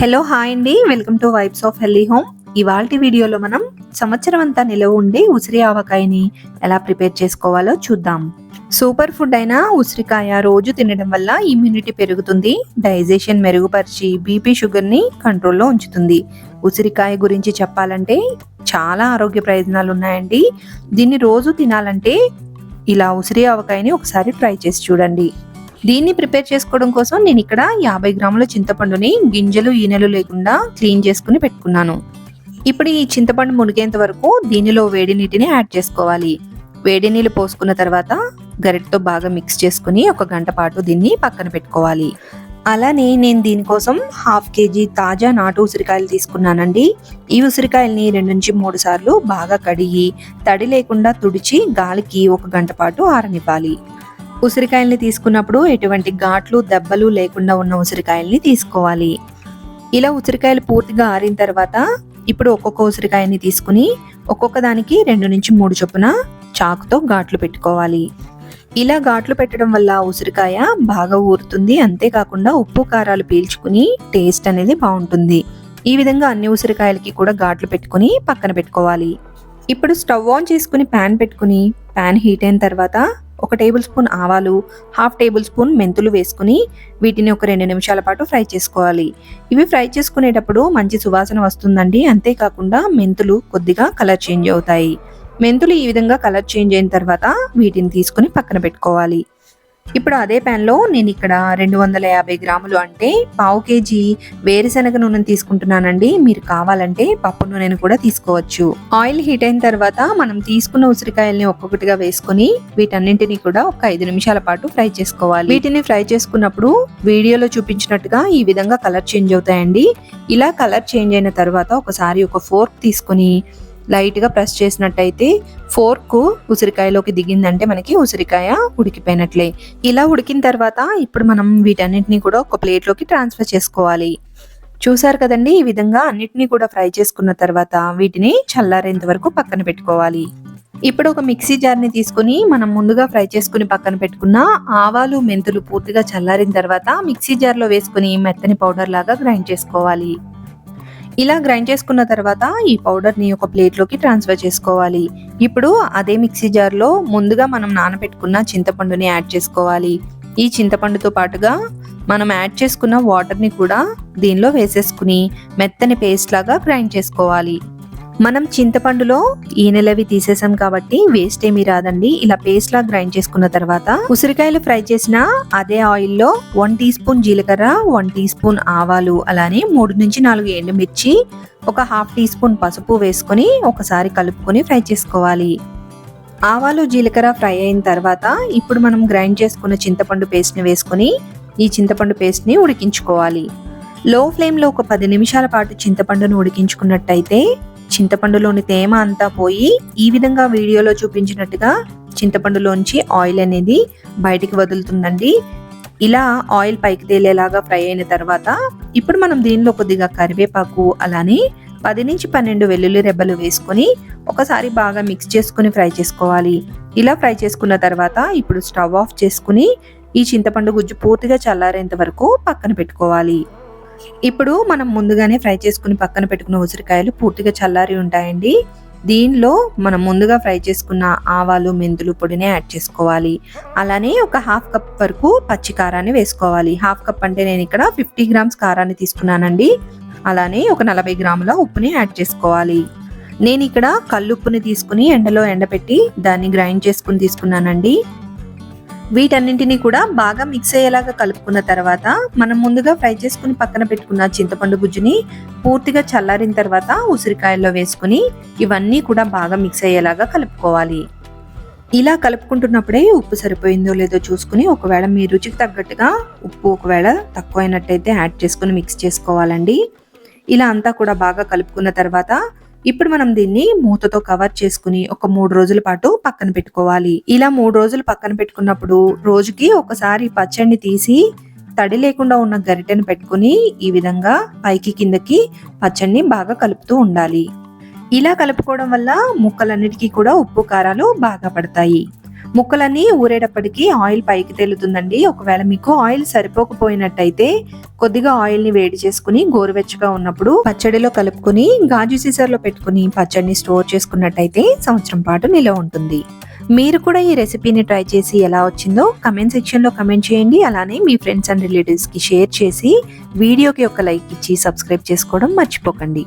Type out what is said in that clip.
Hello hi అండి. Welcome to vibes of Helly home. ఇవాల్టి వీడియోలో మనం సంవత్సరం అంతా నిలవ ఉండే ఉసిరి ఆవకాయని ఎలా ప్రిపేర్ చేసుకోవాలో చూద్దాం. సూపర్ ఫుడ్ అయిన ఉసిరికాయ రోజు తినడం వల్ల ఇమ్యూనిటీ పెరుగుతుంది డైజెషన్ మెరుగుపరిచి బీపీ షుగర్ని కంట్రోల్లో ఉంచుతుంది. ఉసిరికాయ గురించి చెప్పాలంటే చాలా ఆరోగ్య ప్రయోజనాలు ఉన్నాయండి. దీన్ని రోజు తినాలంటే ఇలా ఉసిరి ఆవకాయని ఒకసారి ట్రై చేసి చూడండి. దీన్ని ప్రిపేర్ చేసుకోవడం కోసం నేను ఇక్కడ యాభై గ్రాముల చింతపండుని గింజలు ఈనెలు లేకుండా క్లీన్ చేసుకుని పెట్టుకున్నాను. ఇప్పుడు ఈ చింతపండు మునిగేంత వరకు దీనిలో వేడి నీటిని యాడ్ చేసుకోవాలి. వేడి నీళ్ళు పోసుకున్న తర్వాత గరిటతో బాగా మిక్స్ చేసుకుని ఒక గంట పాటు దీన్ని పక్కన పెట్టుకోవాలి. అలానే నేను దీనికోసం హాఫ్ కేజీ తాజా నాటు ఉసిరికాయలు తీసుకున్నానండి. ఈ ఉసిరికాయల్ని రెండు నుంచి మూడు సార్లు బాగా కడిగి తడి లేకుండా తుడిచి గాలికి ఒక గంట పాటు ఆరనివ్వాలి. ఉసిరికాయల్ని తీసుకున్నప్పుడు ఎటువంటి ఘాట్లు దెబ్బలు లేకుండా ఉన్న ఉసిరికాయల్ని తీసుకోవాలి. ఇలా ఉసిరికాయలు పూర్తిగా ఆరిన తర్వాత ఇప్పుడు ఒక్కొక్క ఉసిరికాయని తీసుకుని ఒక్కొక్క దానికి రెండు నుంచి మూడు చొప్పున చాకుతో ఘాట్లు పెట్టుకోవాలి. ఇలా ఘాట్లు పెట్టడం వల్ల ఉసిరికాయ బాగా ఊరుతుంది. అంతేకాకుండా ఉప్పు కారాలు పీల్చుకుని టేస్ట్ అనేది బాగుంటుంది. ఈ విధంగా అన్ని ఉసిరికాయలకి కూడా ఘాట్లు పెట్టుకుని పక్కన పెట్టుకోవాలి. ఇప్పుడు స్టవ్ ఆన్ చేసుకుని ప్యాన్ పెట్టుకుని ప్యాన్ హీట్ అయిన తర్వాత ఒక టేబుల్ స్పూన్ ఆవాలు హాఫ్ టేబుల్ స్పూన్ మెంతులు వేసుకుని వీటిని ఒక రెండు నిమిషాల పాటు ఫ్రై చేసుకోవాలి. ఇవి ఫ్రై చేసుకునేటప్పుడు మంచి సువాసన వస్తుందండి. అంతేకాకుండా మెంతులు కొద్దిగా కలర్ చేంజ్ అవుతాయి. మెంతులు ఈ విధంగా కలర్ చేంజ్ అయిన తర్వాత వీటిని తీసుకుని పక్కన పెట్టుకోవాలి. ఇప్పుడు అదే ప్యాన్లో నేను ఇక్కడ రెండు వందల యాభై గ్రాములు అంటే పావు కేజీ వేరుశనగ నూనెను తీసుకుంటున్నానండి. మీరు కావాలంటే పప్పు నూనెను కూడా తీసుకోవచ్చు. ఆయిల్ హీట్ అయిన తర్వాత మనం తీసుకున్న ఉసిరికాయల్ని ఒక్కొక్కటిగా వేసుకుని వీటన్నింటినీ కూడా ఒక ఐదు నిమిషాల పాటు ఫ్రై చేసుకోవాలి. వీటిని ఫ్రై చేసుకున్నప్పుడు వీడియోలో చూపించినట్టుగా ఈ విధంగా కలర్ చేంజ్ అవుతాయండి. ఇలా కలర్ చేంజ్ అయిన తర్వాత ఒకసారి ఒక ఫోర్క్ తీసుకుని లైట్గా ప్రెస్ చేసినట్టయితే ఫోర్క్ ఉసిరికాయలోకి దిగిందంటే మనకి ఉసిరికాయ ఉడికిపోయినట్లే. ఇలా ఉడికిన తర్వాత ఇప్పుడు మనం వీటన్నిటిని కూడా ఒక ప్లేట్లోకి ట్రాన్స్ఫర్ చేసుకోవాలి. చూసారు కదండి ఈ విధంగా అన్నిటినీ కూడా ఫ్రై చేసుకున్న తర్వాత వీటిని చల్లారేంత వరకు పక్కన పెట్టుకోవాలి. ఇప్పుడు ఒక మిక్సీ జార్ని తీసుకుని మనం ముందుగా ఫ్రై చేసుకుని పక్కన పెట్టుకున్న ఆవాలు మెంతులు పూర్తిగా చల్లారిన తర్వాత మిక్సీ జార్లో వేసుకుని మెత్తని పౌడర్ లాగా గ్రైండ్ చేసుకోవాలి. ఇలా గ్రైండ్ చేసుకున్న తర్వాత ఈ పౌడర్ని ఒక ప్లేట్లోకి ట్రాన్స్ఫర్ చేసుకోవాలి. ఇప్పుడు అదే మిక్సీ జార్లో ముందుగా మనం నానబెట్టుకున్న చింతపండుని యాడ్ చేసుకోవాలి. ఈ చింతపండుతో పాటుగా మనం యాడ్ చేసుకున్న వాటర్ని కూడా దీనిలో వేసేసుకుని మెత్తని పేస్ట్ లాగా గ్రైండ్ చేసుకోవాలి. మనం చింతపండులో ఈనెలవి తీసేసాం కాబట్టి వేస్ట్ ఏమీ రాదండి. ఇలా పేస్ట్ లా గ్రైండ్ చేసుకున్న తర్వాత ఉసిరికాయలు ఫ్రై చేసిన అదే ఆయిల్లో వన్ టీ స్పూన్ జీలకర్ర వన్ టీ స్పూన్ ఆవాలు అలానే మూడు నుంచి నాలుగు ఎండుమిర్చి ఒక హాఫ్ టీ స్పూన్ పసుపు వేసుకొని ఒకసారి కలుపుకొని ఫ్రై చేసుకోవాలి. ఆవాలు జీలకర్ర ఫ్రై అయిన తర్వాత ఇప్పుడు మనం గ్రైండ్ చేసుకున్న చింతపండు పేస్ట్ని వేసుకొని ఈ చింతపండు పేస్ట్ని ఉడికించుకోవాలి. లో ఫ్లేమ్లో ఒక పది నిమిషాల పాటు చింతపండును ఉడికించుకున్నట్టయితే చింతపండులోని తేమ అంతా పోయి ఈ విధంగా వీడియోలో చూపించినట్టుగా చింతపండులోంచి ఆయిల్ అనేది బయటికి వదులుతుందండి. ఇలా ఆయిల్ పైకి తేలేలాగా ఫ్రై అయిన తర్వాత ఇప్పుడు మనం దీనిలో కొద్దిగా కరివేపాకు అలానే పది నుంచి పన్నెండు వెల్లుల్లి రెబ్బలు వేసుకొని ఒకసారి బాగా మిక్స్ చేసుకుని ఫ్రై చేసుకోవాలి. ఇలా ఫ్రై చేసుకున్న తర్వాత ఇప్పుడు స్టవ్ ఆఫ్ చేసుకుని ఈ చింతపండు గుజ్జు పూర్తిగా చల్లారేంత వరకు పక్కన పెట్టుకోవాలి. ఇప్పుడు మనం ముందుగానే ఫ్రై చేసుకుని పక్కన పెట్టుకున్న ఉసిరికాయలు పూర్తిగా చల్లారి ఉంటాయండి. దీనిలో మనం ముందుగా ఫ్రై చేసుకున్న ఆవాలు మెంతులు పొడిని యాడ్ చేసుకోవాలి. అలానే ఒక హాఫ్ కప్ వరకు పచ్చి కారాన్ని వేసుకోవాలి. హాఫ్ కప్ అంటే నేను ఇక్కడ ఫిఫ్టీ గ్రామ్స్ కారాన్ని తీసుకున్నానండి. అలానే ఒక నలభై గ్రాముల ఉప్పుని యాడ్ చేసుకోవాలి. నేను ఇక్కడ కల్లుప్పుని తీసుకుని ఎండలో ఎండపెట్టి దాన్ని గ్రైండ్ చేసుకుని తీసుకున్నానండి. వీటన్నింటినీ కూడా బాగా మిక్స్ అయ్యేలాగా కలుపుకున్న తర్వాత మనం ముందుగా ఫ్రై చేసుకుని పక్కన పెట్టుకున్న చింతపండు గుజ్జుని పూర్తిగా చల్లారిన తర్వాత ఉసిరికాయల్లో వేసుకుని ఇవన్నీ కూడా బాగా మిక్స్ అయ్యేలాగా కలుపుకోవాలి. ఇలా కలుపుకుంటున్నప్పుడే ఉప్పు సరిపోయిందో లేదో చూసుకుని ఒకవేళ మీ రుచికి తగ్గట్టుగా ఉప్పు ఒకవేళ తక్కువైనట్టయితే యాడ్ చేసుకుని మిక్స్ చేసుకోవాలండి. ఇలా అంతా కూడా బాగా కలుపుకున్న తర్వాత ఇప్పుడు మనం దీన్ని మూతతో కవర్ చేసుకుని ఒక మూడు రోజుల పాటు పక్కన పెట్టుకోవాలి. ఇలా మూడు రోజులు పక్కన పెట్టుకున్నప్పుడు రోజుకి ఒకసారి పచ్చడిని తీసి తడి లేకుండా ఉన్న గరిటెను పెట్టుకుని ఈ విధంగా పైకి కిందకి పచ్చడిని బాగా కలుపుతూ ఉండాలి. ఇలా కలుపుకోవడం వల్ల ముక్కలన్నిటికీ కూడా ఉప్పు కారాలు బాగా పడతాయి. ముక్కలన్నీ ఊరేటప్పటికి ఆయిల్ పైకి తేలుతుందండి. ఒకవేళ మీకు ఆయిల్ సరిపోకపోయినట్టయితే కొద్దిగా ఆయిల్ని వేడి చేసుకుని గోరువెచ్చగా ఉన్నప్పుడు పచ్చడిలో కలుపుకొని గాజు సీసాలో పెట్టుకుని పచ్చడిని స్టోర్ చేసుకున్నట్టయితే సంవత్సరం పాటు నిలవ ఉంటుంది. మీరు కూడా ఈ రెసిపీని ట్రై చేసి ఎలా వచ్చిందో కమెంట్ సెక్షన్లో కమెంట్ చేయండి. అలానే మీ ఫ్రెండ్స్ అండ్ రిలేటివ్స్కి షేర్ చేసి వీడియోకి ఒక లైక్ ఇచ్చి సబ్స్క్రైబ్ చేసుకోవడం మర్చిపోకండి.